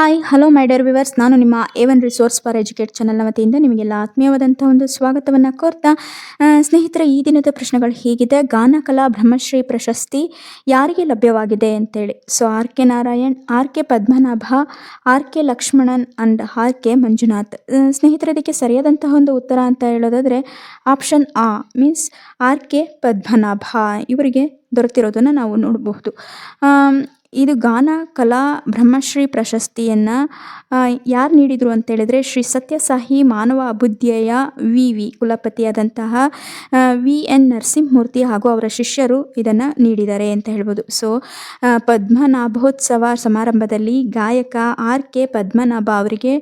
Hi hello my dear viewers ನಾನು ನಿಮ್ಮ ಎವನ್ resource for educate ಚಾನಲ್ನ ವತಿಯಿಂದ ನಿಮಗೆಲ್ಲ ಆತ್ಮೀಯವಾದಂಥ ಒಂದು ಸ್ವಾಗತವನ್ನು ಕೋರ್ತಾ ಸ್ನೇಹಿತರ, ಈ ದಿನದ ಪ್ರಶ್ನೆಗಳು ಹೀಗಿದೆ. ಗಾನಕಲಾ ಬ್ರಹ್ಮಶ್ರೀ ಪ್ರಶಸ್ತಿ ಯಾರಿಗೆ ಲಭ್ಯವಾಗಿದೆ ಅಂತೇಳಿ. So R K Narayan, R K Padmanabha, R K Lakshmanan and R K Manjunath. ಸ್ನೇಹಿತರದಕ್ಕೆ ಸರಿಯಾದಂತಹ ಒಂದು ಉತ್ತರ ಅಂತ ಹೇಳೋದಾದರೆ ಆಪ್ಷನ್ ಆ ಮೀನ್ಸ್ ಆರ್ ಕೆ ಪದ್ಮನಾಭ. ಇವರಿಗೆ ದೊರೆತಿರೋದನ್ನು ನಾವು ನೋಡಬಹುದು. ಇದು ಗಾನ, ಕಲಾ, ಬ್ರಹ್ಮಶ್ರೀ ಪ್ರಶಸ್ತಿಯನ್ನು ಯಾರು ನೀಡಿದರು ಅಂತೇಳಿದರೆ ಶ್ರೀ ಸತ್ಯಸಾಹಿ ಮಾನವ ಅಭ್ಯುದಯ ವಿ ವಿ ಕುಲಪತಿಯಾದಂತಹ ವಿ ಎನ್ ನರಸಿಂಹಮೂರ್ತಿ ಹಾಗೂ ಅವರ ಶಿಷ್ಯರು ಇದನ್ನು ನೀಡಿದ್ದಾರೆ ಅಂತ ಹೇಳ್ಬೋದು. ಸೊ ಪದ್ಮನಾಭೋತ್ಸವ ಸಮಾರಂಭದಲ್ಲಿ ಗಾಯಕ ಆರ್ ಕೆ ಪದ್ಮನಾಭ ಅವರಿಗೆ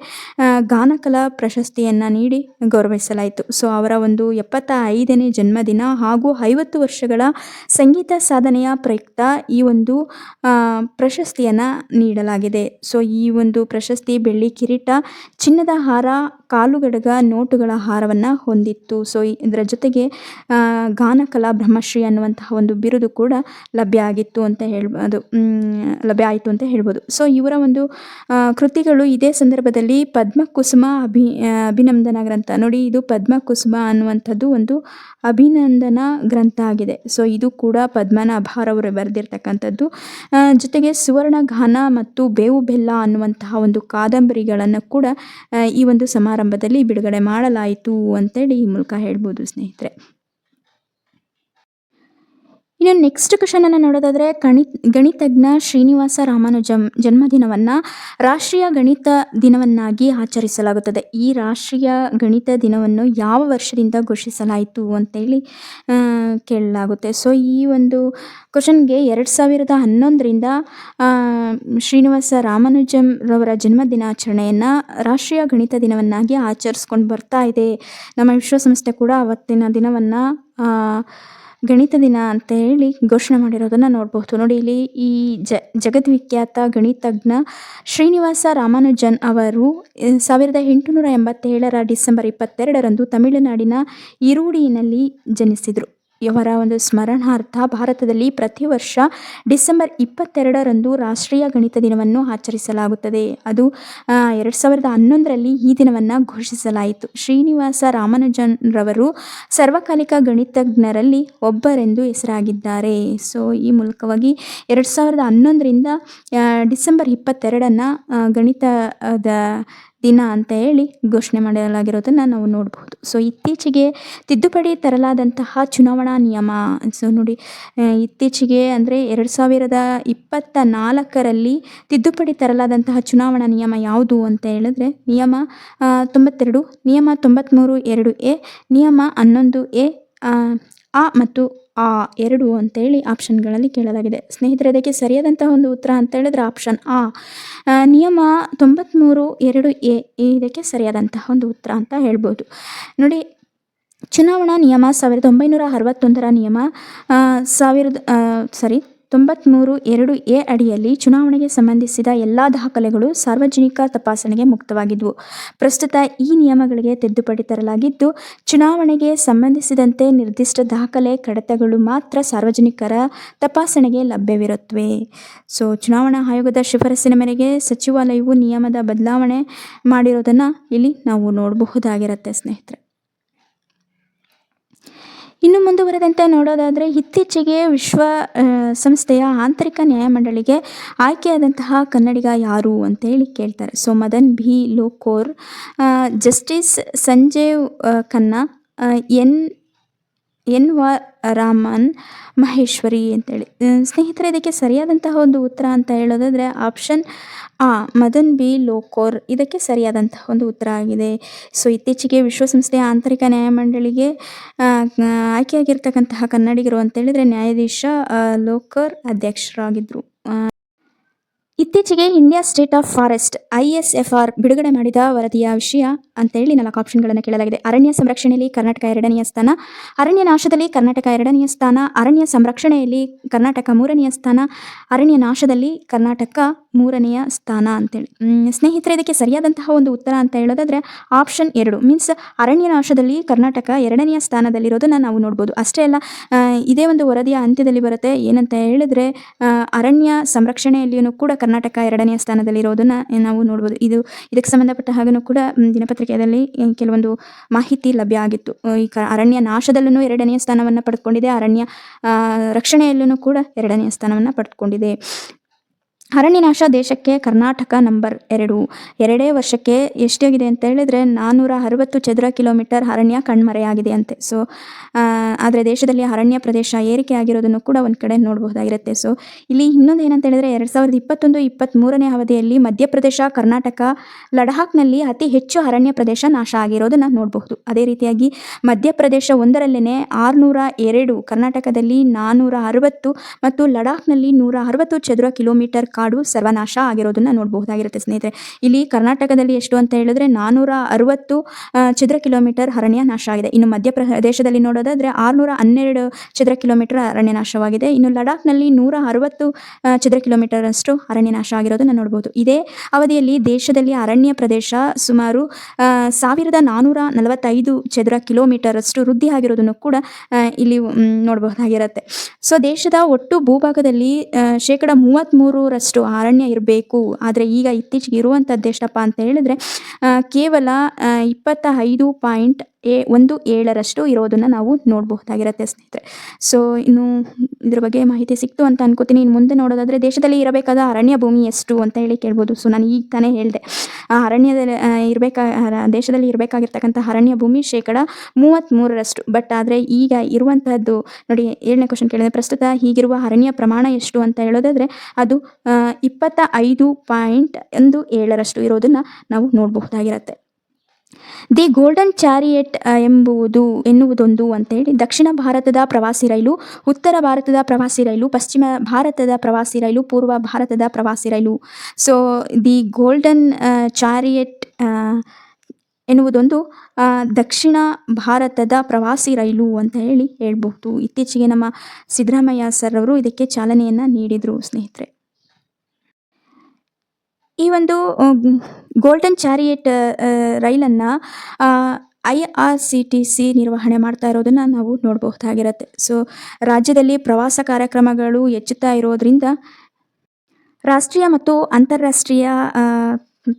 ಗಾನಕಲಾ ಪ್ರಶಸ್ತಿಯನ್ನು ನೀಡಿ ಗೌರವಿಸಲಾಯಿತು. ಸೊ, ಅವರ ಒಂದು ಎಪ್ಪತ್ತ ಐದನೇ ಜನ್ಮದಿನ ಹಾಗೂ ಐವತ್ತು ವರ್ಷಗಳ ಸಂಗೀತ ಸಾಧನೆಯ ಪ್ರಯುಕ್ತ ಈ ಒಂದು ಪ್ರಶಸ್ತಿಯನ್ನು ನೀಡಲಾಗಿದೆ. ಸೊ ಈ ಒಂದು ಪ್ರಶಸ್ತಿ ಬೆಳ್ಳಿ ಕಿರೀಟ ಚಿನ್ನದ ಹಾರ ಕಾಲುಗಡಗ ನೋಟುಗಳ ಹಾರವನ್ನು ಹೊಂದಿತ್ತು. ಸೊ ಇದರ ಜೊತೆಗೆ ಗಾನಕಲಾ ಬ್ರಹ್ಮಶ್ರೀ ಅನ್ನುವಂತಹ ಒಂದು ಬಿರುದು ಕೂಡ ಲಭ್ಯ ಆಗಿತ್ತು ಅಂತ ಹೇಳ್ಬೋದು ಲಭ್ಯ ಆಯಿತು ಅಂತ ಹೇಳ್ಬೋದು. ಸೊ ಇವರ ಒಂದು ಕೃತಿಗಳು ಇದೇ ಸಂದರ್ಭದಲ್ಲಿ ಪದ್ಮಕುಸುಮ ಅಭಿ ಅಭಿನಂದನ ಗ್ರಂಥ. ನೋಡಿ, ಇದು ಪದ್ಮಕುಸುಮ ಅನ್ನುವಂಥದ್ದು ಒಂದು ಅಭಿನಂದನ ಗ್ರಂಥ ಆಗಿದೆ. ಸೊ ಇದು ಕೂಡ ಪದ್ಮನಾಭರವರು ಬರೆದಿರ್ತಕ್ಕಂಥದ್ದು. ಜೊತೆಗೆ ಸುವರ್ಣ ಗಾನ ಮತ್ತು ಬೇವು ಬೆಲ್ಲ ಅನ್ನುವಂತಹ ಒಂದು ಕಾದಂಬರಿಗಳನ್ನು ಕೂಡ ಈ ಒಂದು ಸಮಾರಂಭದಲ್ಲಿ ಬಿಡುಗಡೆ ಮಾಡಲಾಯಿತು ಅಂತೇಳಿ ಈ ಮೂಲಕ ಹೇಳ್ಬೋದು ಸ್ನೇಹಿತರೆ. ಇನ್ನು ನೆಕ್ಸ್ಟ್ ಕ್ವಶನನ್ನು ನೋಡೋದಾದರೆ ಗಣಿತ, ಗಣಿತಜ್ಞ ಶ್ರೀನಿವಾಸ ರಾಮಾನುಜಂ ಜನ್ಮದಿನವನ್ನು ರಾಷ್ಟ್ರೀಯ ಗಣಿತ ದಿನವನ್ನಾಗಿ ಆಚರಿಸಲಾಗುತ್ತದೆ. ಈ ರಾಷ್ಟ್ರೀಯ ಗಣಿತ ದಿನವನ್ನು ಯಾವ ವರ್ಷದಿಂದ ಘೋಷಿಸಲಾಯಿತು ಅಂತೇಳಿ ಕೇಳಲಾಗುತ್ತೆ. ಸೊ ಈ ಒಂದು ಕ್ವಶನ್ಗೆ ಎರಡು ಸಾವಿರದ ಹನ್ನೊಂದರಿಂದ ಶ್ರೀನಿವಾಸ ರಾಮಾನುಜಂರವರ ಜನ್ಮ ದಿನಾಚರಣೆಯನ್ನು ರಾಷ್ಟ್ರೀಯ ಗಣಿತ ದಿನವನ್ನಾಗಿ ಆಚರಿಸ್ಕೊಂಡು ಬರ್ತಾ ಇದೆ. ನಮ್ಮ ವಿಶ್ವಸಂಸ್ಥೆ ಕೂಡ ಅವತ್ತಿನ ದಿನವನ್ನು ಗಣಿತ ದಿನ ಅಂತ ಹೇಳಿ ಘೋಷಣೆ ಮಾಡಿರೋದನ್ನು ನೋಡಬಹುದು ನೋಡಿ, ಇಲ್ಲಿ ಈ ಜ, ಜಗದ್ವಿಖ್ಯಾತ ಗಣಿತಜ್ಞ ಶ್ರೀನಿವಾಸ ರಾಮಾನುಜನ್ ಅವರು ಸಾವಿರದ ಎಂಟುನೂರ ಎಂಬತ್ತೇಳರ ಡಿಸೆಂಬರ್ ಇಪ್ಪತ್ತೆರಡರಂದು ತಮಿಳುನಾಡಿನ ಈರುಡಿನಲ್ಲಿ ಜನಿಸಿದರು. ಇವರ ಒಂದು ಸ್ಮರಣಾರ್ಥ ಭಾರತದಲ್ಲಿ ಪ್ರತಿ ವರ್ಷ ಡಿಸೆಂಬರ್ ಇಪ್ಪತ್ತೆರಡರಂದು ರಾಷ್ಟ್ರೀಯ ಗಣಿತ ದಿನವನ್ನು ಆಚರಿಸಲಾಗುತ್ತದೆ. ಅದು ಎರಡು ಸಾವಿರದ ಹನ್ನೊಂದರಲ್ಲಿ ಈ ದಿನವನ್ನು ಘೋಷಿಸಲಾಯಿತು. ಶ್ರೀನಿವಾಸ ರಾಮಾನುಜನ್ ರವರು ಸರ್ವಕಾಲಿಕ ಗಣಿತಜ್ಞರಲ್ಲಿ ಒಬ್ಬರೆಂದು ಹೆಸರಾಗಿದ್ದಾರೆ. ಸೊ, ಈ ಮೂಲಕವಾಗಿ ಎರಡು ಸಾವಿರದ ಹನ್ನೊಂದರಿಂದ ಡಿಸೆಂಬರ್ ಇಪ್ಪತ್ತೆರಡನ್ನು ಗಣಿತದ ದಿನ ಅಂತ ಹೇಳಿ ಘೋಷಣೆ ಮಾಡಲಾಗಿರೋದನ್ನು ನಾವು ನೋಡಬಹುದು. ಸೊ ಇತ್ತೀಚೆಗೆ ತಿದ್ದುಪಡಿ ತರಲಾದಂತಹ ಚುನಾವಣಾ ನಿಯಮ ಸೊ ನೋಡಿ ಇತ್ತೀಚೆಗೆ ಅಂದರೆ ಎರಡು ಸಾವಿರದ ಇಪ್ಪತ್ತ ನಾಲ್ಕರಲ್ಲಿ ತಿದ್ದುಪಡಿ ತರಲಾದಂತಹ ಚುನಾವಣಾ ನಿಯಮ ಯಾವುದು ಅಂತ ಹೇಳಿದ್ರೆ, ನಿಯಮ ತೊಂಬತ್ತೆರಡು, ನಿಯಮ ತೊಂಬತ್ತ್ಮೂರು ಎರಡು ಎ, ನಿಯಮ ಹನ್ನೊಂದು ಎ ಆ ಮತ್ತು ಆ ಎರಡು ಅಂತೇಳಿ ಆಪ್ಷನ್ಗಳಲ್ಲಿ ಕೇಳಲಾಗಿದೆ. ಸ್ನೇಹಿತರೆ, ಇದಕ್ಕೆ ಸರಿಯಾದಂತಹ ಒಂದು ಉತ್ತರ ಅಂತ ಹೇಳಿದ್ರೆ ಆಪ್ಷನ್ ಆ. ನಿಯಮ ತೊಂಬತ್ತ್ಮೂರು ಎರಡು ಎ ಇದಕ್ಕೆ ಸರಿಯಾದಂತಹ ಒಂದು ಉತ್ತರ ಅಂತ ಹೇಳ್ಬೋದು. ನೋಡಿ, ಚುನಾವಣಾ ನಿಯಮ ಸಾವಿರದ ಒಂಬೈನೂರ ಅರವತ್ತೊಂದರ ನಿಯಮ ಸಾವಿರದ ಸಾರಿ ತೊಂಬತ್ತ್ಮೂರು ಎರಡು ಎ ಅಡಿಯಲ್ಲಿ ಚುನಾವಣೆಗೆ ಸಂಬಂಧಿಸಿದ ಎಲ್ಲ ದಾಖಲೆಗಳು ಸಾರ್ವಜನಿಕ ತಪಾಸಣೆಗೆ ಮುಕ್ತವಾಗಿದ್ದವು ಪ್ರಸ್ತುತ ಈ ನಿಯಮಗಳಿಗೆ ತಿದ್ದುಪಡಿ ತರಲಾಗಿದ್ದು, ಚುನಾವಣೆಗೆ ಸಂಬಂಧಿಸಿದಂತೆ ನಿರ್ದಿಷ್ಟ ದಾಖಲೆ ಕಡತಗಳು ಮಾತ್ರ ಸಾರ್ವಜನಿಕರ ತಪಾಸಣೆಗೆ ಲಭ್ಯವಿರುತ್ತವೆ ಸೊ, ಚುನಾವಣಾ ಆಯೋಗದ ಶಿಫಾರಸಿನ ಮೇರೆಗೆ ಸಚಿವಾಲಯವು ನಿಯಮದ ಬದಲಾವಣೆ ಮಾಡಿರೋದನ್ನು ಇಲ್ಲಿ ನಾವು ನೋಡಬಹುದಾಗಿರುತ್ತೆ, ಸ್ನೇಹಿತರೆ. ಇನ್ನು ಮುಂದುವರೆದಂತೆ ನೋಡೋದಾದರೆ ಇತ್ತೀಚೆಗೆ ವಿಶ್ವ ಸಂಸ್ಥೆಯ ಆಂತರಿಕ ನ್ಯಾಯಮಂಡಳಿಗೆ ಆಯ್ಕೆಯಾದಂತಹ ಕನ್ನಡಿಗ ಯಾರು ಅಂತೇಳಿ ಕೇಳ್ತಾರೆ. So, Madan B Lokur justice Sanjiv Khanna N N V Raman Maheshwari ಅಂತೇಳಿ. ಸ್ನೇಹಿತರೆ, ಇದಕ್ಕೆ ಸರಿಯಾದಂತಹ ಒಂದು ಉತ್ತರ ಅಂತ ಹೇಳೋದಾದರೆ ಆಪ್ಷನ್ ಆ, ಮದನ್ ಬಿ ಲೋಕೋರ್. ಇದಕ್ಕೆ ಸರಿಯಾದಂತಹ ಒಂದು ಉತ್ತರ ಆಗಿದೆ. ಸೊ ಇತ್ತೀಚೆಗೆ ವಿಶ್ವಸಂಸ್ಥೆಯ ಆಂತರಿಕ ನ್ಯಾಯಮಂಡಳಿಗೆ ಆಯ್ಕೆಯಾಗಿರ್ತಕ್ಕಂತಹ ಕನ್ನಡಿಗರು ಅಂತ ಹೇಳಿದ್ರೆ ನ್ಯಾಯಾಧೀಶ ಲೋಕರ್ ಅಧ್ಯಕ್ಷರಾಗಿದ್ದರು ಇತ್ತೀಚೆಗೆ India state of forest I S F R ಬಿಡುಗಡೆ ಮಾಡಿದ ವರದಿಯ ವಿಷಯ ಅಂತೇಳಿ ನಾಲ್ಕು ಆಪ್ಷನ್ಗಳನ್ನು ಕೇಳಲಾಗಿದೆ. ಅರಣ್ಯ ಸಂರಕ್ಷಣೆಯಲ್ಲಿ ಕರ್ನಾಟಕ ಎರಡನೆಯ ಸ್ಥಾನ, ಅರಣ್ಯ ನಾಶದಲ್ಲಿ ಕರ್ನಾಟಕ ಎರಡನೆಯ ಸ್ಥಾನ, ಅರಣ್ಯ ಸಂರಕ್ಷಣೆಯಲ್ಲಿ ಕರ್ನಾಟಕ ಮೂರನೆಯ ಸ್ಥಾನ, ಅರಣ್ಯ ನಾಶದಲ್ಲಿ ಕರ್ನಾಟಕ ಮೂರನೆಯ ಸ್ಥಾನ ಅಂತೇಳಿ. ಸ್ನೇಹಿತರೆ, ಇದಕ್ಕೆ ಸರಿಯಾದಂತಹ ಒಂದು ಉತ್ತರ ಅಂತ ಹೇಳೋದಾದ್ರೆ ಆಪ್ಷನ್ ಎರಡು. ಮೀನ್ಸ್ ಅರಣ್ಯನಾಶದಲ್ಲಿ ಕರ್ನಾಟಕ ಎರಡನೆಯ ಸ್ಥಾನದಲ್ಲಿರೋದನ್ನು ನಾವು ನೋಡ್ಬೋದು. ಅಷ್ಟೇ ಅಲ್ಲ ಇದೇ ಒಂದು ವರದಿಯ ಅಂತ್ಯದಲ್ಲಿ ಬರುತ್ತೆ. ಏನಂತ ಹೇಳಿದ್ರೆ ಅರಣ್ಯ ಸಂರಕ್ಷಣೆಯಲ್ಲಿಯೂ ಕೂಡ ಕರ್ನಾಟಕ ಎರಡನೆಯ ಸ್ಥಾನದಲ್ಲಿರೋದನ್ನು ನಾವು ನೋಡ್ಬೋದು. ಇದು, ಇದಕ್ಕೆ ಸಂಬಂಧಪಟ್ಟ ಹಾಗೂ ಕೂಡ ದಿನಪತ್ರಿಕೆಯಲ್ಲಿ ಕೆಲವೊಂದು ಮಾಹಿತಿ ಲಭ್ಯ ಆಗಿತ್ತು. ಈ ಅರಣ್ಯ ನಾಶದಲ್ಲೂ ಎರಡನೆಯ ಸ್ಥಾನವನ್ನು ಪಡೆದುಕೊಂಡಿದೆ. ಅರಣ್ಯ ರಕ್ಷಣೆಯಲ್ಲೂ ಕೂಡ ಎರಡನೆಯ ಸ್ಥಾನವನ್ನು ಪಡೆದುಕೊಂಡಿದೆ. ಅರಣ್ಯನಾಶ ದೇಶಕ್ಕೆ ಕರ್ನಾಟಕ ನಂಬರ್ ಎರಡು. ಎರಡೇ ವರ್ಷಕ್ಕೆ ಎಷ್ಟಾಗಿದೆ ಅಂತ ಹೇಳಿದ್ರೆ ನಾನ್ನೂರ ಅರವತ್ತು ಚದರ ಕಿಲೋಮೀಟರ್ ಅರಣ್ಯ ಕಣ್ಮರೆಯಾಗಿದೆ ಅಂತೆ. ಸೊ ಆದರೆ ದೇಶದಲ್ಲಿ ಅರಣ್ಯ ಪ್ರದೇಶ ಏರಿಕೆ ಆಗಿರೋದನ್ನು ಕೂಡ ಒಂದು ಕಡೆ ನೋಡಬಹುದಾಗಿರುತ್ತೆ. ಸೊ ಇಲ್ಲಿ ಇನ್ನೊಂದು ಏನಂತ ಹೇಳಿದ್ರೆ ಎರಡು ಸಾವಿರದ ಇಪ್ಪತ್ತೊಂದು ಅವಧಿಯಲ್ಲಿ ಮಧ್ಯಪ್ರದೇಶ, ಕರ್ನಾಟಕ, ಲಡಾಖ್ನಲ್ಲಿ ಅತಿ ಹೆಚ್ಚು ಅರಣ್ಯ ಪ್ರದೇಶ ನಾಶ ಆಗಿರೋದನ್ನು ನೋಡಬಹುದು. ಅದೇ ರೀತಿಯಾಗಿ ಮಧ್ಯಪ್ರದೇಶ ಒಂದರಲ್ಲೇ ಆರುನೂರ ಎರಡು, ಕರ್ನಾಟಕದಲ್ಲಿ ನಾನ್ನೂರ ಅರವತ್ತು ಮತ್ತು ಲಡಾಖ್ನಲ್ಲಿ ನೂರ ಅರವತ್ತು ಚದರ ಕಿಲೋಮೀಟರ್ ಕಾಡು ಸರ್ವನಾಶ ಆಗಿರೋದನ್ನ ನೋಡಬಹುದಾಗಿರುತ್ತೆ ಸ್ನೇಹಿತರೆ. ಇಲ್ಲಿ ಕರ್ನಾಟಕದಲ್ಲಿ ಎಷ್ಟು ಅಂತ ಹೇಳಿದ್ರೆ ನಾನೂರ ಅರವತ್ತು ಚದರ ಕಿಲೋಮೀಟರ್ ಅರಣ್ಯ ನಾಶ ಆಗಿದೆ. ಇನ್ನು ಮಧ್ಯಪ್ರದೇಶದಲ್ಲಿ ನೋಡೋದಾದ್ರೆ ಆರ್ನೂರ ಹನ್ನೆರಡು ಚದರ ಕಿಲೋಮೀಟರ್ ಅರಣ್ಯ ನಾಶವಾಗಿದೆ. ಇನ್ನು ಲಡಾಖ್ನಲ್ಲಿ ನೂರ ಅರವತ್ತು ಚದರ ಕಿಲೋಮೀಟರ್ ಅಷ್ಟು ಅರಣ್ಯ ನಾಶ ಆಗಿರೋದನ್ನ ನೋಡಬಹುದು ಇದೇ ಅವಧಿಯಲ್ಲಿ ದೇಶದಲ್ಲಿ ಅರಣ್ಯ ಪ್ರದೇಶ ಸುಮಾರು ಸಾವಿರದ ನಾನೂರ ನಲವತ್ತೈದು ಚದರ ಕಿಲೋಮೀಟರ್ ಅಷ್ಟು ವೃದ್ಧಿ ಆಗಿರೋದನ್ನು ಕೂಡ ಇಲ್ಲಿ ನೋಡಬಹುದಾಗಿರುತ್ತೆ. ಸೊ ದೇಶದ ಒಟ್ಟು ಭೂಭಾಗದಲ್ಲಿ ಶೇಕಡ ಮೂವತ್ತ್ಮೂರರಷ್ಟು ಅರಣ್ಯ ಇರಬೇಕು. ಆದರೆ ಈಗ ಇತ್ತೀಚೆಗೆ ಇರುವಂಥದ್ದು ಎಷ್ಟಪ್ಪ ಅಂತ ಹೇಳಿದ್ರೆ ಕೇವಲ ಇಪ್ಪತ್ತ ಐದು ಪಾಯಿಂಟ್ ಏ ಒಂದು ಏಳರಷ್ಟು ಇರೋದನ್ನು ನಾವು ನೋಡಬಹುದಾಗಿರುತ್ತೆ ಸ್ನೇಹಿತರೆ. ಸೊ ಇನ್ನು ಇದ್ರ ಬಗ್ಗೆ ಮಾಹಿತಿ ಸಿಕ್ತು ಅಂತ ಅನ್ಕೋತೀನಿ. ಇನ್ನು ಮುಂದೆ ನೋಡೋದಾದರೆ ದೇಶದಲ್ಲಿ ಇರಬೇಕಾದ ಅರಣ್ಯ ಭೂಮಿ ಎಷ್ಟು ಅಂತ ಹೇಳಿ ಕೇಳ್ಬೋದು. ಸೊ ನಾನು ಈಗ ತಾನೇ ಹೇಳಿದೆ. ಆ ಅರಣ್ಯದಲ್ಲಿ ಇರಬೇಕಾ ದೇಶದಲ್ಲಿ ಇರಬೇಕಾಗಿರ್ತಕ್ಕಂಥ ಅರಣ್ಯ ಭೂಮಿ ಶೇಕಡ ಮೂವತ್ತ್ಮೂರರಷ್ಟು ಬಟ್ ಆದರೆ ಈಗ ಇರುವಂತಹದ್ದು, ನೋಡಿ, ಏಳನೇ ಕ್ವಶನ್ ಕೇಳಿದೆ. ಪ್ರಸ್ತುತ ಹೀಗಿರುವ ಅರಣ್ಯ ಪ್ರಮಾಣ ಎಷ್ಟು ಅಂತ ಹೇಳೋದಾದರೆ ಅದು ಇಪ್ಪತ್ತ ಐದು ಪಾಯಿಂಟ್ ಒಂದು ಏಳರಷ್ಟು ಇರೋದನ್ನು ನಾವು ನೋಡಬಹುದಾಗಿರುತ್ತೆ. ದಿ ಗೋಲ್ಡನ್ ಚಾರಿಯೆಟ್ ಎಂಬುವುದು ಎನ್ನುವುದೊಂದು ಅಂತೇಳಿ. ದಕ್ಷಿಣ ಭಾರತದ ಪ್ರವಾಸಿ ರೈಲು, ಉತ್ತರ ಭಾರತದ ಪ್ರವಾಸಿ ರೈಲು, ಪಶ್ಚಿಮ ಭಾರತದ ಪ್ರವಾಸಿ ರೈಲು, ಪೂರ್ವ ಭಾರತದ ಪ್ರವಾಸಿ ರೈಲು. ಸೊ ದಿ ಗೋಲ್ಡನ್ ಚಾರಿಯೆಟ್ ಎನ್ನುವುದೊಂದು ದಕ್ಷಿಣ ಭಾರತದ ಪ್ರವಾಸಿ ರೈಲು ಅಂತ ಹೇಳಿ ಹೇಳ್ಬಹುದು. ಇತ್ತೀಚೆಗೆ ನಮ್ಮ ಸಿದ್ದರಾಮಯ್ಯ ಸರ್ ಅವರು ಇದಕ್ಕೆ ಚಾಲನೆಯನ್ನು ನೀಡಿದರು, ಸ್ನೇಹಿತರೆ. ಈ ಒಂದು ಗೋಲ್ಡನ್ ಚಾರಿಯೇಟ್ ರೈಲನ್ನು I R C T C ನಿರ್ವಹಣೆ ಮಾಡ್ತಾ ಇರೋದನ್ನು ನಾವು ನೋಡಬಹುದಾಗಿರುತ್ತೆ. ಸೊ ರಾಜ್ಯದಲ್ಲಿ ಪ್ರವಾಸ ಕಾರ್ಯಕ್ರಮಗಳು ಹೆಚ್ಚುತ್ತಾ ಇರೋದ್ರಿಂದ ರಾಷ್ಟ್ರೀಯ ಮತ್ತು ಅಂತಾರಾಷ್ಟ್ರೀಯ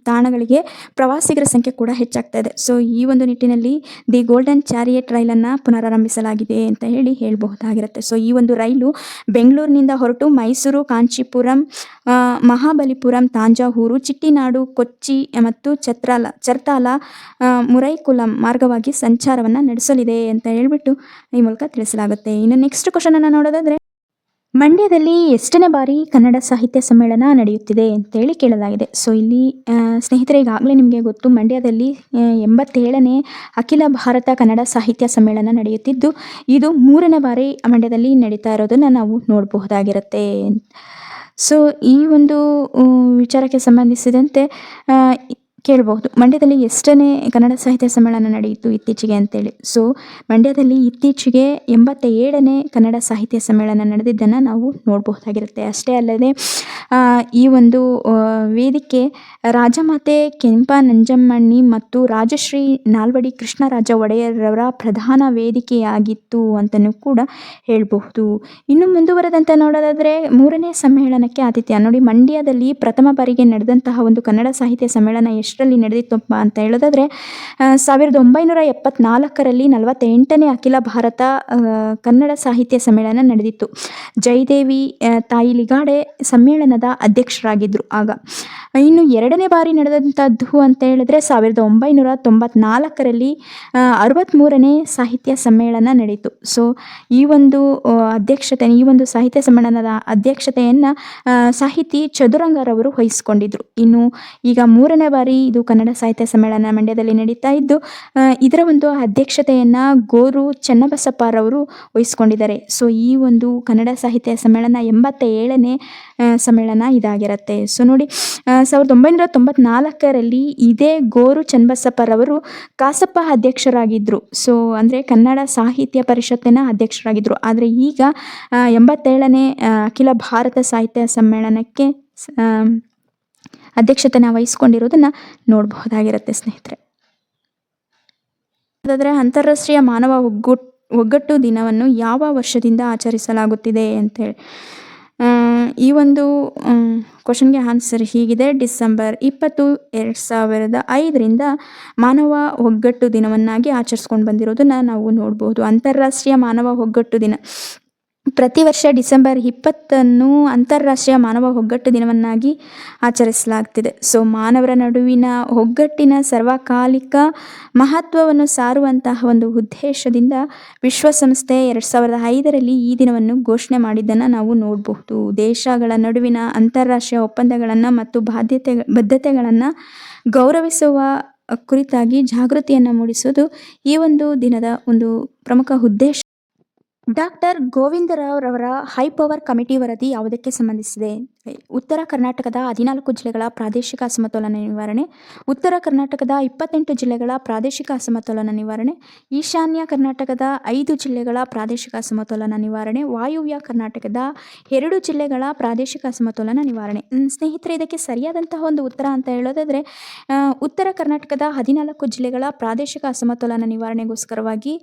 ತಾಣಗಳಿಗೆ ಪ್ರವಾಸಿಗರ ಸಂಖ್ಯೆ ಕೂಡ ಹೆಚ್ಚಾಗ್ತಾ ಇದೆ. ಸೊ ಈ ಒಂದು ನಿಟ್ಟಿನಲ್ಲಿ ದಿ ಗೋಲ್ಡನ್ ಚಾರಿಯೆಟ್ ರೈಲನ್ನು ಪುನರಾರಂಭಿಸಲಾಗಿದೆ ಅಂತ ಹೇಳಿ ಹೇಳಬಹುದಾಗಿರುತ್ತೆ. ಸೊ ಈ ಒಂದು ರೈಲು ಬೆಂಗಳೂರಿನಿಂದ ಹೊರಟು ಮೈಸೂರು, ಕಾಂಚೀಪುರಂ ಮಹಾಬಲಿಪುರಂ, ತಾಂಜಾವೂರು, ಚಿಟ್ಟಿನಾಡು, ಕೊಚ್ಚಿ ಮತ್ತು ಚತ್ರಾಲ ಚರ್ತಾಲ ಮುರೈಕುಲಂ ಮಾರ್ಗವಾಗಿ ಸಂಚಾರವನ್ನು ನಡೆಸಲಿದೆ ಅಂತ ಹೇಳಿಬಿಟ್ಟು ಈ ಮೂಲಕ ತಿಳಿಸಲಾಗುತ್ತೆ. ಇನ್ನು ನೆಕ್ಸ್ಟ್ ಕ್ವಶನನ್ನು ನೋಡೋದಾದರೆ ಮಂಡ್ಯದಲ್ಲಿ ಎಷ್ಟನೇ ಬಾರಿ ಕನ್ನಡ ಸಾಹಿತ್ಯ ಸಮ್ಮೇಳನ ನಡೆಯುತ್ತಿದೆ ಅಂತೇಳಿ ಕೇಳಲಾಗಿದೆ. ಸೊ ಇಲ್ಲಿ ಸ್ನೇಹಿತರೆ, ಈಗಾಗಲೇ ನಿಮಗೆ ಗೊತ್ತು, ಮಂಡ್ಯದಲ್ಲಿ ಎಂಬತ್ತೇಳನೇ ಅಖಿಲ ಭಾರತ ಕನ್ನಡ ಸಾಹಿತ್ಯ ಸಮ್ಮೇಳನ ನಡೆಯುತ್ತಿದ್ದು, ಇದು ಮೂರನೇ ಬಾರಿ ಮಂಡ್ಯದಲ್ಲಿ ನಡೀತಾ ಇರೋದನ್ನು ನಾವು ನೋಡಬಹುದಾಗಿರುತ್ತೆ. ಸೊ ಈ ಒಂದು ವಿಚಾರಕ್ಕೆ ಸಂಬಂಧಿಸಿದಂತೆ ಕೇಳಬಹುದು. ಮಂಡ್ಯದಲ್ಲಿ ಎಷ್ಟನೇ ಕನ್ನಡ ಸಾಹಿತ್ಯ ಸಮ್ಮೇಳನ ನಡೆಯಿತು ಇತ್ತೀಚೆಗೆ ಅಂತೇಳಿ. ಸೊ ಮಂಡ್ಯದಲ್ಲಿ ಇತ್ತೀಚೆಗೆ ಎಂಬತ್ತ ಏಳನೇ ಕನ್ನಡ ಸಾಹಿತ್ಯ ಸಮ್ಮೇಳನ ನಡೆದಿದ್ದನ್ನು ನಾವು ನೋಡಬಹುದಾಗಿರುತ್ತೆ. ಅಷ್ಟೇ ಅಲ್ಲದೆ ಈ ಒಂದು ವೇದಿಕೆ ರಾಜಮಾತೆ ಕೆಂಪ ನಂಜಮ್ಮಣ್ಣಿ ಮತ್ತು ರಾಜಶ್ರೀ ನಾಲ್ವಡಿ ಕೃಷ್ಣರಾಜ ಒಡೆಯರ್ರವರ ಪ್ರಧಾನ ವೇದಿಕೆಯಾಗಿತ್ತು ಅಂತಲೂ ಕೂಡ ಹೇಳಬಹುದು. ಇನ್ನು ಮುಂದುವರೆದಂತೆ ನೋಡೋದಾದರೆ ಮೂರನೇ ಸಮ್ಮೇಳನಕ್ಕೆ ಆತಿಥ್ಯ. ನೋಡಿ, ಮಂಡ್ಯದಲ್ಲಿ ಪ್ರಥಮ ಬಾರಿಗೆ ನಡೆದಂತಹ ಒಂದು ಕನ್ನಡ ಸಾಹಿತ್ಯ ಸಮ್ಮೇಳನ ಎಷ್ಟರಲ್ಲಿ ನಡೆದಿತ್ತಪ್ಪ ಅಂತ ಹೇಳೋದಾದರೆ ಸಾವಿರದ ಒಂಬೈನೂರ ಎಪ್ಪತ್ನಾಲ್ಕರಲ್ಲಿ ನಲವತ್ತೆಂಟನೇ ಅಖಿಲ ಭಾರತ ಕನ್ನಡ ಸಾಹಿತ್ಯ ಸಮ್ಮೇಳನ ನಡೆದಿತ್ತು. ಜಯದೇವಿ ತಾಯಿ ಲಿಗಾಡೆ ಸಮ್ಮೇಳನದ ಅಧ್ಯಕ್ಷರಾಗಿದ್ದರು ಆಗ. ಇನ್ನು ಎರಡನೇ ಬಾರಿ ನಡೆದಂಥದ್ದು ಅಂತ ಹೇಳಿದ್ರೆ ಸಾವಿರದ ಒಂಬೈನೂರ ತೊಂಬತ್ನಾಲ್ಕರಲ್ಲಿ ಅರವತ್ತ್ಮೂರನೇ ಸಾಹಿತ್ಯ ಸಮ್ಮೇಳನ ನಡೆಯಿತು ಸೊ ಈ ಒಂದು ಅಧ್ಯಕ್ಷತೆ ಈ ಒಂದು ಸಾಹಿತ್ಯ ಸಮ್ಮೇಳನದ ಅಧ್ಯಕ್ಷತೆಯನ್ನು ಸಾಹಿತಿ ಚದುರಂಗರವರು ವಹಿಸಿಕೊಂಡಿದ್ರು. ಇನ್ನು ಈಗ ಮೂರನೇ ಬಾರಿ ಇದು ಕನ್ನಡ ಸಾಹಿತ್ಯ ಸಮ್ಮೇಳನ ಮಂಡ್ಯದಲ್ಲಿ ನಡೀತಾ ಇದ್ದು ಇದರ ಒಂದು ಅಧ್ಯಕ್ಷತೆಯನ್ನು ಗೋರು ಚನ್ನಬಸಪ್ಪರವರು ವಹಿಸ್ಕೊಂಡಿದ್ದಾರೆ. ಸೊ ಈ ಒಂದು ಕನ್ನಡ ಸಾಹಿತ್ಯ ಸಮ್ಮೇಳನ ಎಂಬತ್ತ ಏಳನೇ ಸಮ್ಮೇಳನ ಇದಾಗಿರುತ್ತೆ. ಸೊ ನೋಡಿ ಸಾವಿರದ ಒಂಬೈನೂರ ತೊಂಬತ್ನಾಲ್ಕರಲ್ಲಿ ಇದೇ ಗೋರು ಚನ್ನಬಸಪ್ಪರವರು ಕಾಸಪ್ಪ ಅಧ್ಯಕ್ಷರಾಗಿದ್ದರು ಸೊ ಅಂದರೆ ಕನ್ನಡ ಸಾಹಿತ್ಯ ಪರಿಷತ್ತಿನ ಅಧ್ಯಕ್ಷರಾಗಿದ್ದರು ಆದರೆ ಈಗ ಎಂಬತ್ತೇಳನೇ ಅಖಿಲ ಭಾರತ ಸಾಹಿತ್ಯ ಸಮ್ಮೇಳನಕ್ಕೆ ಅಧ್ಯಕ್ಷತೆನ ವಹಿಸ್ಕೊಂಡಿರೋದನ್ನು ನೋಡಬಹುದಾಗಿರುತ್ತೆ, ಸ್ನೇಹಿತರೆ. ಅದಾದ್ರೆ ಅಂತಾರಾಷ್ಟ್ರೀಯ ಮಾನವ ಒಗ್ಗೂಟ್, ಒಗ್ಗಟ್ಟು ದಿನವನ್ನು ಯಾವ ವರ್ಷದಿಂದ ಆಚರಿಸಲಾಗುತ್ತಿದೆ ಅಂತೇಳಿ ಈ ಒಂದು ಕ್ವಶನ್ಗೆ ಆನ್ಸರ್ ಹೀಗಿದೆ. ಡಿಸೆಂಬರ್ ಇಪ್ಪತ್ತು ಎರಡು ಸಾವಿರದ ಐದರಿಂದ ಮಾನವ ಒಗ್ಗಟ್ಟು ದಿನವನ್ನಾಗಿ ಆಚರಿಸ್ಕೊಂಡು ಬಂದಿರೋದನ್ನು ನಾವು ನೋಡ್ಬೋದು. ಅಂತಾರಾಷ್ಟ್ರೀಯ ಮಾನವ ಒಗ್ಗಟ್ಟು ದಿನ. ಪ್ರತಿ ವರ್ಷ ಡಿಸೆಂಬರ್ ಇಪ್ಪತ್ತನ್ನು ಅಂತಾರಾಷ್ಟ್ರೀಯ ಮಾನವ ಒಗ್ಗಟ್ಟು ದಿನವನ್ನಾಗಿ ಆಚರಿಸಲಾಗ್ತಿದೆ. ಸೊ, ಮಾನವರ ನಡುವಿನ ಒಗ್ಗಟ್ಟಿನ ಸರ್ವಕಾಲಿಕ ಮಹತ್ವವನ್ನು ಸಾರುವಂತಹ ಒಂದು ಉದ್ದೇಶದಿಂದ ವಿಶ್ವಸಂಸ್ಥೆ ಎರಡು ಸಾವಿರದ ಐದರಲ್ಲಿ ಈ ದಿನವನ್ನು ಘೋಷಣೆ ಮಾಡಿದ್ದನ್ನು ನಾವು ನೋಡಬಹುದು. ದೇಶಗಳ ನಡುವಿನ ಅಂತಾರಾಷ್ಟ್ರೀಯ ಒಪ್ಪಂದಗಳನ್ನು ಮತ್ತು ಬಾಧ್ಯತೆ, ಬದ್ಧತೆಗಳನ್ನು ಗೌರವಿಸುವ ಕುರಿತಾಗಿ ಜಾಗೃತಿಯನ್ನು ಮೂಡಿಸುವುದು ಈ ಒಂದು ದಿನದ ಒಂದು ಪ್ರಮುಖ ಉದ್ದೇಶ. ಡಾಕ್ಟರ್ ಗೋವಿಂದರಾವ್ರವರ ಹೈ ಪವರ್ ಕಮಿಟಿ ವರದಿ ಯಾವುದಕ್ಕೆ ಸಂಬಂಧಿಸಿದೆ? ಉತ್ತರ ಕರ್ನಾಟಕದ ಹದಿನಾಲ್ಕು ಜಿಲ್ಲೆಗಳ ಪ್ರಾದೇಶಿಕ ಅಸಮತೋಲನ ನಿವಾರಣೆ, ಉತ್ತರ ಕರ್ನಾಟಕದ ಇಪ್ಪತ್ತೆಂಟು ಜಿಲ್ಲೆಗಳ ಪ್ರಾದೇಶಿಕ ಅಸಮತೋಲನ ನಿವಾರಣೆ, ಈಶಾನ್ಯ ಕರ್ನಾಟಕದ ಐದು ಜಿಲ್ಲೆಗಳ ಪ್ರಾದೇಶಿಕ ಅಸಮತೋಲನ ನಿವಾರಣೆ, ವಾಯುವ್ಯ ಕರ್ನಾಟಕದ ಎರಡು ಜಿಲ್ಲೆಗಳ ಪ್ರಾದೇಶಿಕ ಅಸಮತೋಲನ ನಿವಾರಣೆ. ಸ್ನೇಹಿತರೆ, ಇದಕ್ಕೆ ಸರಿಯಾದಂತಹ ಒಂದು ಉತ್ತರ ಅಂತ ಹೇಳೋದಾದರೆ ಉತ್ತರ ಕರ್ನಾಟಕದ ಹದಿನಾಲ್ಕು ಜಿಲ್ಲೆಗಳ ಪ್ರಾದೇಶಿಕ ಅಸಮತೋಲನ ನಿವಾರಣೆಗೋಸ್ಕರವಾಗಿ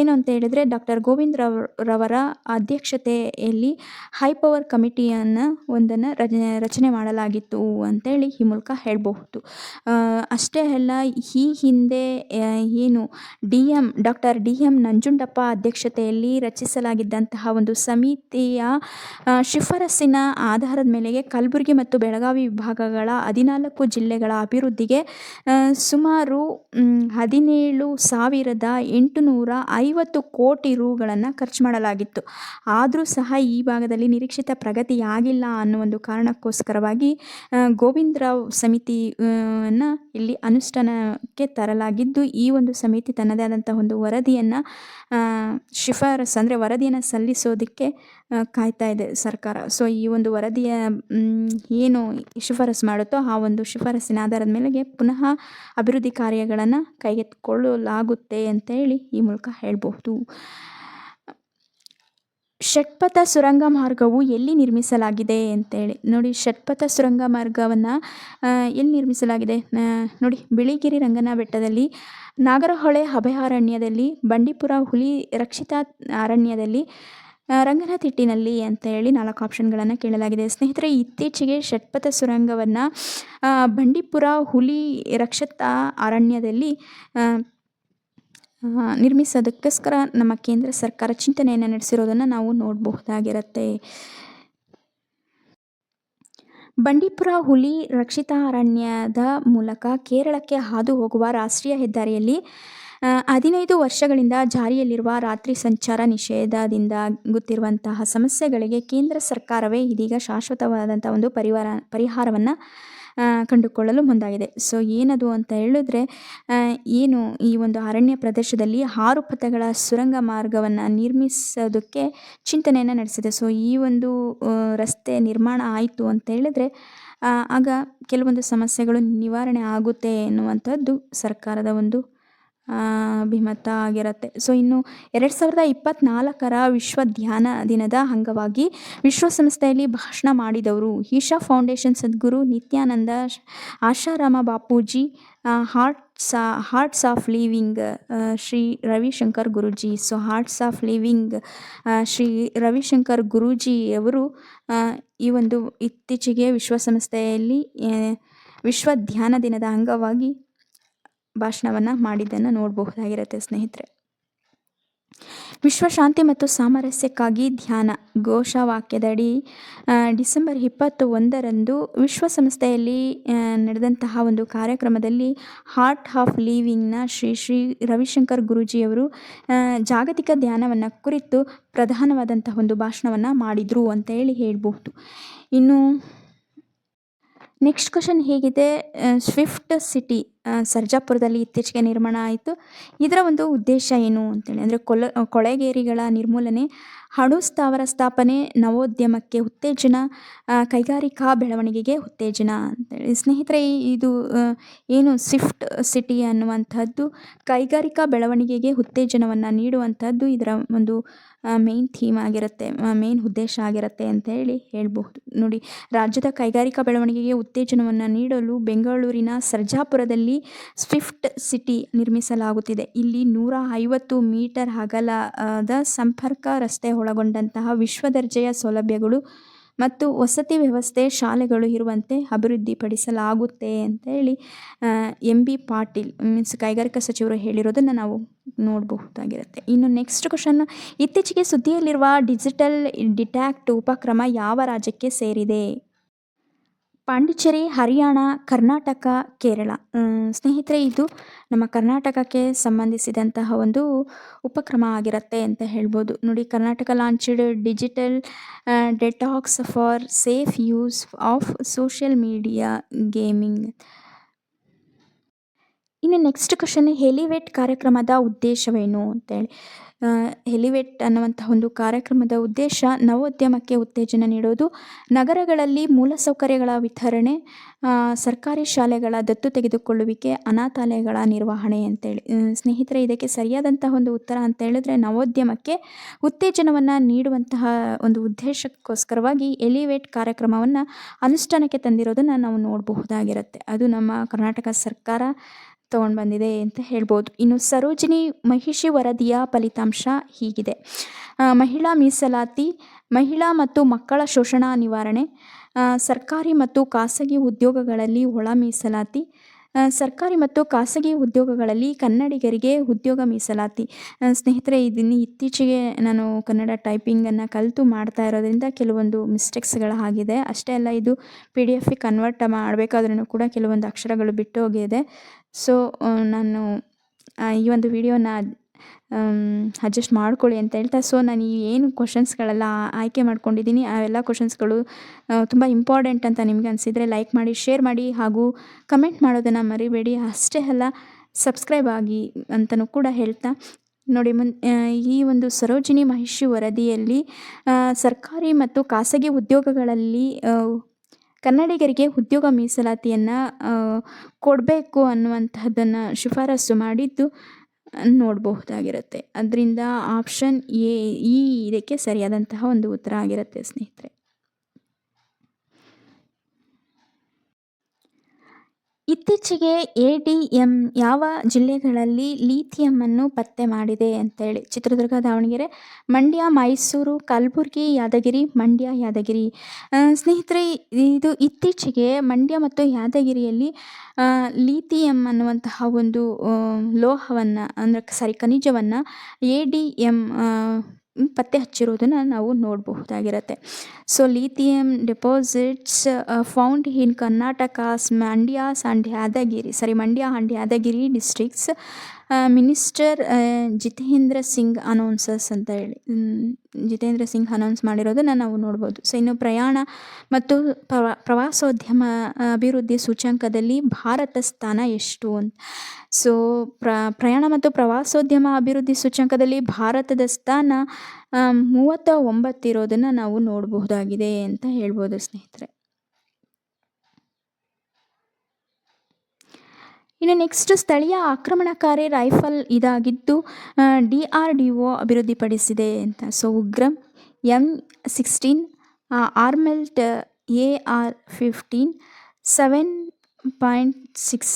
ಏನು ಅಂತ ಹೇಳಿದರೆ, ಡಾಕ್ಟರ್ ಗೋವಿಂದ್ ರವರ ಅಧ್ಯಕ್ಷತೆಯಲ್ಲಿ ಹೈ ಪವರ್ ಕಮಿಟಿಯನ್ನು ಒಂದನ್ನು ರಚನೆ ರಚನೆ ಮಾಡಲಾಗಿತ್ತು ಅಂತೇಳಿ ಈ ಮೂಲಕ ಹೇಳಬಹುದು. ಅಷ್ಟೇ ಅಲ್ಲ, ಈ ಹಿಂದೆ ಏನು D M, doctor D M Nanjundappa ಅಧ್ಯಕ್ಷತೆಯಲ್ಲಿ ರಚಿಸಲಾಗಿದ್ದಂತಹ ಒಂದು ಸಮಿತಿಯ ಶಿಫಾರಸ್ಸಿನ ಆಧಾರದ ಮೇಲೆಗೆ ಕಲಬುರಗಿ ಮತ್ತು ಬೆಳಗಾವಿ ವಿಭಾಗಗಳ ಹದಿನಾಲ್ಕು ಜಿಲ್ಲೆಗಳ ಅಭಿವೃದ್ಧಿಗೆ ಸುಮಾರು ಹದಿನೇಳು ಸಾವಿರದ ಎಂಟುನೂರ ಐವತ್ತು ಕೋಟಿ ರೂಗಳನ್ನು ಖರ್ಚು ಮಾಡಲಾಗಿತ್ತು. ಆದರೂ ಸಹ ಈ ಭಾಗದಲ್ಲಿ ನಿರೀಕ್ಷಿತ ಪ್ರಗತಿಯಾಗಿಲ್ಲ ಅನ್ನೋ ಒಂದು ಕಾರಣಕ್ಕೋಸ್ಕರವಾಗಿ ಗೋವಿಂದ ಗೋವಿಂದರಾವ್ ಸಮಿತಿಯನ್ನು ಇಲ್ಲಿ ಅನುಷ್ಠಾನಕ್ಕೆ ತರಲಾಗಿದ್ದು, ಈ ಒಂದು ಸಮಿತಿ ತನ್ನದೇ ಆದಂಥ ಒಂದು ವರದಿಯನ್ನು ಶಿಫಾರಸ್ ಅಂದರೆ ವರದಿಯನ್ನು ಸಲ್ಲಿಸೋದಕ್ಕೆ ಕಾಯ್ತಾ ಇದೆ ಸರ್ಕಾರ. ಸೊ ಈ ಒಂದು ವರದಿಯ ಏನು ಶಿಫಾರಸ್ ಮಾಡುತ್ತೋ ಆ ಒಂದು ಶಿಫಾರಸ್ಸಿನ ಆಧಾರದ ಮೇಲೆಗೆ ಪುನಃ ಅಭಿವೃದ್ಧಿ ಕಾರ್ಯಗಳನ್ನು ಕೈಗೆತ್ತಿಕೊಳ್ಳಲಾಗುತ್ತೆ ಅಂತೇಳಿ ಈ ಮೂಲಕ ಹೇಳಬಹುದು. ಷಟ್ಪಥ ಸುರಂಗ ಮಾರ್ಗವು ಎಲ್ಲಿ ನಿರ್ಮಿಸಲಾಗಿದೆ ಅಂತೇಳಿ. ನೋಡಿ, ಷಟ್ಪಥ ಸುರಂಗ ಮಾರ್ಗವನ್ನು ಎಲ್ಲಿ ನಿರ್ಮಿಸಲಾಗಿದೆ? ನೋಡಿ, ಬಿಳಿಗಿರಿ ರಂಗನ ಬೆಟ್ಟದಲ್ಲಿ, ನಾಗರಹೊಳೆ ಅಭಯಾರಣ್ಯದಲ್ಲಿ, ಬಂಡೀಪುರ ಹುಲಿ ರಕ್ಷಿತ ಅರಣ್ಯದಲ್ಲಿ ರಂಗನ ರಂಗನತಿಟ್ಟಿನಲ್ಲಿ ಅಂತ ಹೇಳಿ ನಾಲ್ಕು ಆಪ್ಷನ್ಗಳನ್ನು ಕೇಳಲಾಗಿದೆ. ಸ್ನೇಹಿತರೆ, ಇತ್ತೀಚೆಗೆ ಷಟ್ಪಥ ಸುರಂಗವನ್ನು ಬಂಡೀಪುರ ಹುಲಿ ರಕ್ಷಿತ ಅರಣ್ಯದಲ್ಲಿ ನಿರ್ಮಿಸೋದಕ್ಕೋಸ್ಕರ ನಮ್ಮ ಕೇಂದ್ರ ಸರ್ಕಾರ ಚಿಂತನೆಯನ್ನು ನಡೆಸಿರೋದನ್ನು ನಾವು ನೋಡಬಹುದಾಗಿರುತ್ತೆ. ಬಂಡೀಪುರ ಹುಲಿ ರಕ್ಷಿತ ಅರಣ್ಯದ ಮೂಲಕ ಕೇರಳಕ್ಕೆ ಹಾದು ಹೋಗುವ ರಾಷ್ಟ್ರೀಯ ಹೆದ್ದಾರಿಯಲ್ಲಿ ಹದಿನೈದು ವರ್ಷಗಳಿಂದ ಜಾರಿಯಲ್ಲಿರುವ ರಾತ್ರಿ ಸಂಚಾರ ನಿಷೇಧದಿಂದ ಗೊತ್ತಿರುವಂತಹ ಸಮಸ್ಯೆಗಳಿಗೆ ಕೇಂದ್ರ ಸರ್ಕಾರವೇ ಇದೀಗ ಶಾಶ್ವತವಾದಂಥ ಒಂದು ಪರಿವಾರ, ಪರಿಹಾರವನ್ನು ಕಂಡುಕೊಳ್ಳಲು ಮುಂದಾಗಿದೆ. ಸೊ ಏನದು ಅಂತ ಹೇಳಿದ್ರೆ ಏನು ಈ ಒಂದು ಅರಣ್ಯ ಪ್ರದೇಶದಲ್ಲಿ ಆರು ಪಥಗಳ ಸುರಂಗ ಮಾರ್ಗವನ್ನು ನಿರ್ಮಿಸೋದಕ್ಕೆ ಚಿಂತನೆಯನ್ನು ನಡೆಸಿದೆ. ಸೊ ಈ ಒಂದು ರಸ್ತೆ ನಿರ್ಮಾಣ ಆಯಿತು ಅಂತ ಹೇಳಿದ್ರೆ ಆಗ ಕೆಲವೊಂದು ಸಮಸ್ಯೆಗಳು ನಿವಾರಣೆ ಆಗುತ್ತೆ ಎನ್ನುವಂಥದ್ದು ಸರ್ಕಾರದ ಒಂದು ಅಭಿಮತ ಆಗಿರುತ್ತೆ. ಸೊ ಇನ್ನು ಎರಡು ಸಾವಿರದ ಇಪ್ಪತ್ನಾಲ್ಕರ ವಿಶ್ವ ಧ್ಯಾನ ದಿನದ ಅಂಗವಾಗಿ ವಿಶ್ವಸಂಸ್ಥೆಯಲ್ಲಿ ಭಾಷಣ ಮಾಡಿದವರು Isha foundation Sadhguru Nithyananda Asaram Bapuji hearts hearts of living Shri Ravishankar Guruji. So hearts of living Shri Ravishankar ಗುರೂಜಿಯವರು ಈ ಒಂದು ಇತ್ತೀಚೆಗೆ ವಿಶ್ವಸಂಸ್ಥೆಯಲ್ಲಿ ವಿಶ್ವ ಧ್ಯಾನ ದಿನದ ಅಂಗವಾಗಿ ಭಾಷಣವನ್ನು ಮಾಡಿದ್ದನ್ನು ನೋಡಬಹುದಾಗಿರುತ್ತೆ ಸ್ನೇಹಿತರೆ. ವಿಶ್ವಶಾಂತಿ ಮತ್ತು ಸಾಮರಸ್ಯಕ್ಕಾಗಿ ಧ್ಯಾನ. ಘೋಷವಾಕ್ಯದಡಿ ವಾಕ್ಯದಡಿ ಡಿಸೆಂಬರ್ ಇಪ್ಪತ್ತು ಒಂದರಂದು ವಿಶ್ವಸಂಸ್ಥೆಯಲ್ಲಿ ನಡೆದಂತಹ ಒಂದು ಕಾರ್ಯಕ್ರಮದಲ್ಲಿ ಹಾರ್ಟ್ ಆಫ್ ಲಿವಿಂಗ್ನ ಶ್ರೀ ಶ್ರೀ ರವಿಶಂಕರ್ ಗುರೂಜಿಯವರು ಜಾಗತಿಕ ಧ್ಯಾನವನ್ನು ಕುರಿತು ಪ್ರಧಾನವಾದಂತಹ ಒಂದು ಭಾಷಣವನ್ನು ಮಾಡಿದರು ಅಂತ ಹೇಳಿ ಹೇಳ್ಬೋದು ಇನ್ನು ನೆಕ್ಸ್ಟ್ ಕ್ವಶನ್ ಹೇಗಿದೆ ಸ್ವಿಫ್ಟ್ ಸಿಟಿ ಸರ್ಜಾಪುರದಲ್ಲಿ ಇತ್ತೀಚೆಗೆ ನಿರ್ಮಾಣ ಆಯಿತು. ಇದರ ಒಂದು ಉದ್ದೇಶ ಏನು ಅಂತೇಳಿ, ಅಂದರೆ ಕೊಲ, ಕೊಳೆಗೇರಿಗಳ ನಿರ್ಮೂಲನೆ, ಹಣು ಸ್ಥಾವರ ಸ್ಥಾಪನೆ, ನವೋದ್ಯಮಕ್ಕೆ ಉತ್ತೇಜನ ಕೈಗಾರಿಕಾ ಬೆಳವಣಿಗೆಗೆ ಉತ್ತೇಜನ ಅಂತೇಳಿ. ಸ್ನೇಹಿತರೆ, ಇದು ಏನು ಸ್ವಿಫ್ಟ್ ಸಿಟಿ ಅನ್ನುವಂಥದ್ದು, ಕೈಗಾರಿಕಾ ಬೆಳವಣಿಗೆಗೆ ಉತ್ತೇಜನವನ್ನು ನೀಡುವಂಥದ್ದು ಇದರ ಒಂದು ಮೇನ್ ಥೀಮ್ ಆಗಿರುತ್ತೆ ಮೇನ್ ಉದ್ದೇಶ ಆಗಿರುತ್ತೆ ಅಂತ ಹೇಳಿ ಹೇಳಬಹುದು. ನೋಡಿ, ರಾಜ್ಯದ ಕೈಗಾರಿಕಾ ಬೆಳವಣಿಗೆಗೆ ಉತ್ತೇಜನವನ್ನು ನೀಡಲು ಬೆಂಗಳೂರಿನ ಸರ್ಜಾಪುರದಲ್ಲಿ ಸ್ವಿಫ್ಟ್ ಸಿಟಿ ನಿರ್ಮಿಸಲಾಗುತ್ತಿದೆ. ಇಲ್ಲಿ ನೂರ ಐವತ್ತು ಮೀಟರ್ ಅಗಲದ ಸಂಪರ್ಕ ರಸ್ತೆ ಒಳಗೊಂಡಂತಹ ವಿಶ್ವದರ್ಜೆಯ ಸೌಲಭ್ಯಗಳು ಮತ್ತು ವಸತಿ ವ್ಯವಸ್ಥೆ ಶಾಲೆಗಳು ಇರುವಂತೆ ಅಭಿವೃದ್ಧಿಪಡಿಸಲಾಗುತ್ತೆ ಅಂತ ಹೇಳಿ ಎಂ ಬಿ ಪಾಟೀಲ್ ಮೀನ್ಸ್ ಕೈಗಾರಿಕಾ ಸಚಿವರು ಹೇಳಿರೋದನ್ನು ನಾವು ನೋಡಬಹುದಾಗಿರುತ್ತೆ. ಇನ್ನು ನೆಕ್ಸ್ಟ್ ಕ್ವಶನ್ ಇತ್ತೀಚೆಗೆ ಸುದ್ದಿಯಲ್ಲಿರುವ ಡಿಜಿಟಲ್ ಡಿಟ್ಯಾಕ್ಟ್ ಉಪಕ್ರಮ ಯಾವ ರಾಜ್ಯಕ್ಕೆ ಸೇರಿದೆ? ಪಾಂಡಿಚೇರಿ, ಹರಿಯಾಣ, ಕರ್ನಾಟಕ, ಕೇರಳ. ಸ್ನೇಹಿತರೆ, ಇದು ನಮ್ಮ ಕರ್ನಾಟಕಕ್ಕೆ ಸಂಬಂಧಿಸಿದಂತಹ ಒಂದು ಉಪಕ್ರಮ ಆಗಿರುತ್ತೆ ಅಂತ ಹೇಳ್ಬೋದು. ನೋಡಿ, Karnataka launched digital detox for safe use of social media gaming ಇನ್ನು ನೆಕ್ಸ್ಟ್ ಕ್ವಶನ್ ಹೆಲಿವೇಟ್ ಕಾರ್ಯಕ್ರಮದ ಉದ್ದೇಶವೇನು ಅಂತೇಳಿ. ಹೆಲಿವೇಟ್ ಅನ್ನುವಂತಹ ಒಂದು ಕಾರ್ಯಕ್ರಮದ ಉದ್ದೇಶ ನವೋದ್ಯಮಕ್ಕೆ ಉತ್ತೇಜನ ನೀಡೋದು, ನಗರಗಳಲ್ಲಿ ಮೂಲಸೌಕರ್ಯಗಳ ವಿತರಣೆ ಸರ್ಕಾರಿ ಶಾಲೆಗಳ ದತ್ತು ತೆಗೆದುಕೊಳ್ಳುವಿಕೆ, ಅನಾಥಾಲಯಗಳ ನಿರ್ವಹಣೆ ಅಂತೇಳಿ. ಸ್ನೇಹಿತರೆ, ಇದಕ್ಕೆ ಸರಿಯಾದಂತಹ ಒಂದು ಉತ್ತರ ಅಂತ ಹೇಳಿದ್ರೆ ನವೋದ್ಯಮಕ್ಕೆ ಉತ್ತೇಜನವನ್ನು ನೀಡುವಂತಹ ಒಂದು ಉದ್ದೇಶಕ್ಕೋಸ್ಕರವಾಗಿ ಎಲಿವೇಟ್ ಕಾರ್ಯಕ್ರಮವನ್ನು ಅನುಷ್ಠಾನಕ್ಕೆ ತಂದಿರೋದನ್ನು ನಾವು ನೋಡಬಹುದಾಗಿರುತ್ತೆ. ಅದು ನಮ್ಮ ಕರ್ನಾಟಕ ಸರ್ಕಾರ ತಗೊಂಡು ಬಂದಿದೆ ಅಂತ ಹೇಳ್ಬೋದು. ಇನ್ನು ಸರೋಜಿನಿ ಮಹಿಷಿ ವರದಿಯ ಫಲಿತಾಂಶ ಹೀಗಿದೆ. ಮಹಿಳಾ ಮೀಸಲಾತಿ, ಮಹಿಳಾ ಮತ್ತು ಮಕ್ಕಳ ಶೋಷಣಾ ನಿವಾರಣೆ ಸರ್ಕಾರಿ ಮತ್ತು ಖಾಸಗಿ ಉದ್ಯೋಗಗಳಲ್ಲಿ ಒಳ ಮೀಸಲಾತಿ ಸರ್ಕಾರಿ ಮತ್ತು ಖಾಸಗಿ ಉದ್ಯೋಗಗಳಲ್ಲಿ ಕನ್ನಡಿಗರಿಗೆ ಉದ್ಯೋಗ ಮೀಸಲಾತಿ. ಸ್ನೇಹಿತರೆ, ಇದನ್ನು ಇತ್ತೀಚೆಗೆ ನಾನು ಕನ್ನಡ ಟೈಪಿಂಗನ್ನು ಕಲಿತು ಮಾಡ್ತಾ ಇರೋದ್ರಿಂದ ಕೆಲವೊಂದು ಮಿಸ್ಟೇಕ್ಸ್ಗಳಾಗಿದೆ ಅಷ್ಟೇ ಅಲ್ಲ, ಇದು ಪಿ ಡಿ ಎಫಿಗೆ ಕನ್ವರ್ಟ್ ಮಾಡಬೇಕಾದ್ರೂ ಕೂಡ ಕೆಲವೊಂದು ಅಕ್ಷರಗಳು ಬಿಟ್ಟು ಹೋಗಿದೆ. ಸೊ ನಾನು ಈ ಒಂದು ವಿಡಿಯೋನ ಅಡ್ಜಸ್ಟ್ ಮಾಡ್ಕೊಳ್ಳಿ ಅಂತ ಹೇಳ್ತಾ. ಸೊ ನಾನು ಏನು ಕ್ವಶನ್ಸ್ಗಳೆಲ್ಲ ಆಯ್ಕೆ ಮಾಡ್ಕೊಂಡಿದ್ದೀನಿ ಆ ಎಲ್ಲ ಕ್ವಶನ್ಸ್ಗಳು ತುಂಬ ಇಂಪಾರ್ಟೆಂಟ್ ಅಂತ ನಿಮಗೆ ಅನಿಸಿದರೆ ಲೈಕ್ ಮಾಡಿ ಶೇರ್ ಮಾಡಿ ಹಾಗೂ ಕಮೆಂಟ್ ಮಾಡೋದನ್ನು ಮರಿಬೇಡಿ. ಅಷ್ಟೇ ಅಲ್ಲ ಸಬ್ಸ್ಕ್ರೈಬ್ ಆಗಿ ಅಂತಲೂ ಕೂಡ ಹೇಳ್ತಾ. ನೋಡಿ, ಮುನ್ ಈ ಒಂದು ಸರೋಜಿನಿ ಮಹಿಷಿ ವರದಿಯಲ್ಲಿ ಸರ್ಕಾರಿ ಮತ್ತು ಖಾಸಗಿ ಉದ್ಯೋಗಗಳಲ್ಲಿ ಕನ್ನಡಿಗರಿಗೆ ಉದ್ಯೋಗ ಮೀಸಲಾತಿಯನ್ನು ಕೊಡಬೇಕು ಅನ್ನುವಂತಹದ್ದನ್ನು ಶಿಫಾರಸು ಮಾಡಿದ್ದು ನೋಡಬಹುದಾಗಿರುತ್ತೆ. ಅದರಿಂದ ಆಪ್ಷನ್ ಎ ಈ ಇದಕ್ಕೆ ಸರಿಯಾದಂತಹ ಒಂದು ಉತ್ತರ ಆಗಿರುತ್ತೆ ಸ್ನೇಹಿತರೆ. ಇತ್ತೀಚೆಗೆ ಎ ಡಿ ಎಂ ಯಾವ ಜಿಲ್ಲೆಗಳಲ್ಲಿ ಲಿಥಿಯಮನ್ನು ಪತ್ತೆ ಮಾಡಿದೆ ಅಂತೇಳಿ. ಚಿತ್ರದುರ್ಗ, ದಾವಣಗೆರೆ, ಮಂಡ್ಯ, ಮೈಸೂರು, ಕಲಬುರಗಿ, ಯಾದಗಿರಿ, ಮಂಡ್ಯ, ಯಾದಗಿರಿ. ಸ್ನೇಹಿತರೆ, ಇದು ಇತ್ತೀಚೆಗೆ ಮಂಡ್ಯ ಮತ್ತು ಯಾದಗಿರಿಯಲ್ಲಿ ಲೀಥಿಯಂ ಲಿಥಿಯಂ ಅನ್ನುವಂತಹ ಒಂದು ಲೋಹವನ್ನು, ಅಂದರೆ ಸಾರಿ, ಖನಿಜವನ್ನು ಎ ಡಿ ಎಂ ಪತ್ತೆ ಹಚ್ಚಿರೋದನ್ನು ನಾವು ನೋಡಬಹುದಾಗಿರುತ್ತೆ. So lithium deposits found in Karnataka's Mandya's and Yadgir sorry Mandya and Yadgir districts minister Jitendra Singh announces ಅಂತ ಹೇಳಿ. ಜಿತೇಂದ್ರ ಸಿಂಗ್ ಅನೌನ್ಸ್ ಮಾಡಿರೋದನ್ನು ನಾವು ನೋಡ್ಬೋದು. ಸೊ ಇನ್ನು ಪ್ರಯಾಣ ಮತ್ತು ಪ್ರವಾ, ಪ್ರವಾಸೋದ್ಯಮ ಅಭಿವೃದ್ಧಿ ಸೂಚ್ಯಂಕದಲ್ಲಿ ಭಾರತ ಸ್ಥಾನ ಎಷ್ಟು ಅಂತ. ಸೊ ಪ್ರ, ಪ್ರಯಾಣ ಮತ್ತು ಪ್ರವಾಸೋದ್ಯಮ ಅಭಿವೃದ್ಧಿ ಸೂಚ್ಯಂಕದಲ್ಲಿ ಭಾರತದ ಸ್ಥಾನ ಮೂವತ್ತ ಒಂಬತ್ತಿರೋದನ್ನು ನಾವು ನೋಡಬಹುದಾಗಿದೆ ಅಂತ ಹೇಳ್ಬೋದು ಸ್ನೇಹಿತರೆ. ಇನ್ನು ನೆಕ್ಸ್ಟ್ ಸ್ಥಳೀಯ ಆಕ್ರಮಣಕಾರಿ ರೈಫಲ್ ಇದಾಗಿದ್ದು ಡಿ ಆರ್ ಡಿ ಒ ಅಭಿವೃದ್ಧಿಪಡಿಸಿದೆ ಅಂತ. So Ugram M sixteen armalite A R fifteen seven point six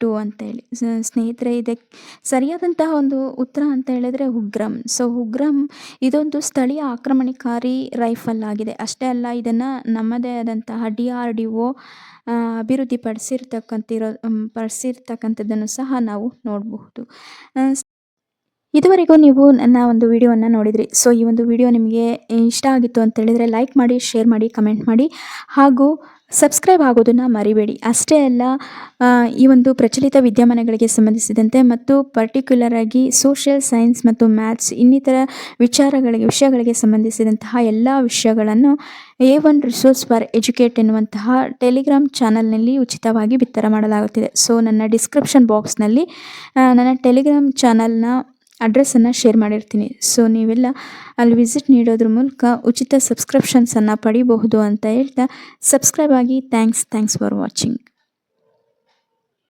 two ಅಂತೇಳಿ ಸ್ನೇಹಿತರೆ ಇದಕ್ಕೆ ಸರಿಯಾದಂತಹ ಒಂದು ಉತ್ತರ ಅಂತ ಹೇಳಿದ್ರೆ ಉಗ್ರಂ. ಸೊ, ಉಗ್ರಂ ಇದೊಂದು ಸ್ಥಳೀಯ ಆಕ್ರಮಣಕಾರಿ ರೈಫಲ್ ಆಗಿದೆ. ಅಷ್ಟೇ ಅಲ್ಲ, ಇದನ್ನು ನಮ್ಮದೇ ಆದಂತಹ ಡಿ ಆರ್ ಡಿ ಒ ಅಭಿವೃದ್ಧಿಪಡಿಸಿರ್ತಕ್ಕಂತಿರೋ ಪಡಿಸಿರ್ತಕ್ಕಂಥದ್ದನ್ನು ಸಹ ನಾವು ನೋಡಬಹುದು. ಇದುವರೆಗೂ ನೀವು ನನ್ನ ಒಂದು ವಿಡಿಯೋವನ್ನು ನೋಡಿದ್ರಿ. ಸೊ ಈ ಒಂದು ವಿಡಿಯೋ ನಿಮಗೆ ಇಷ್ಟ ಆಗಿತ್ತು ಅಂತ ಹೇಳಿದರೆ ಲೈಕ್ ಮಾಡಿ ಶೇರ್ ಮಾಡಿ ಕಮೆಂಟ್ ಮಾಡಿ. ಹಾಗೂ ಸಬ್ಸ್ಕ್ರೈಬ್ ಆಗೋದನ್ನು ಮರಿಬೇಡಿ. ಅಷ್ಟೇ ಅಲ್ಲ ಈ ಒಂದು ಪ್ರಚಲಿತ ವಿದ್ಯಮಾನಗಳಿಗೆ ಸಂಬಂಧಿಸಿದಂತೆ ಮತ್ತು ಪರ್ಟಿಕ್ಯುಲರ್ ಆಗಿ ಸೋಷಿಯಲ್ ಸೈನ್ಸ್ ಮತ್ತು ಮ್ಯಾಥ್ಸ್ ಇನ್ನಿತರ ವಿಚಾರಗಳಿಗೆ, ವಿಷಯಗಳಿಗೆ ಸಂಬಂಧಿಸಿದಂತಹ ಎಲ್ಲ ವಿಷಯಗಳನ್ನು A one resource for educate ಎನ್ನುವಂತಹ ಟೆಲಿಗ್ರಾಮ್ ಚಾನಲ್ನಲ್ಲಿ ಉಚಿತವಾಗಿ ಬಿತ್ತರ ಮಾಡಲಾಗುತ್ತಿದೆ. ಸೊ ನನ್ನ ಡಿಸ್ಕ್ರಿಪ್ಷನ್ ಬಾಕ್ಸ್ನಲ್ಲಿ ನನ್ನ ಟೆಲಿಗ್ರಾಮ್ ಚಾನಲ್ನ ಅಡ್ರೆಸ್ಸನ್ನು ಶೇರ್ ಮಾಡಿರ್ತೀನಿ. ಸೊ ನೀವೆಲ್ಲ ಅಲ್ಲಿ ವಿಸಿಟ್ ನೀಡೋದ್ರ ಮೂಲಕ ಉಚಿತ ಸಬ್ಸ್ಕ್ರಿಪ್ಷನ್ಸನ್ನು ಪಡಿಬಹುದು ಅಂತ ಹೇಳ್ತಾ ಸಬ್ಸ್ಕ್ರೈಬ್ ಆಗಿ. Thanks thanks for watching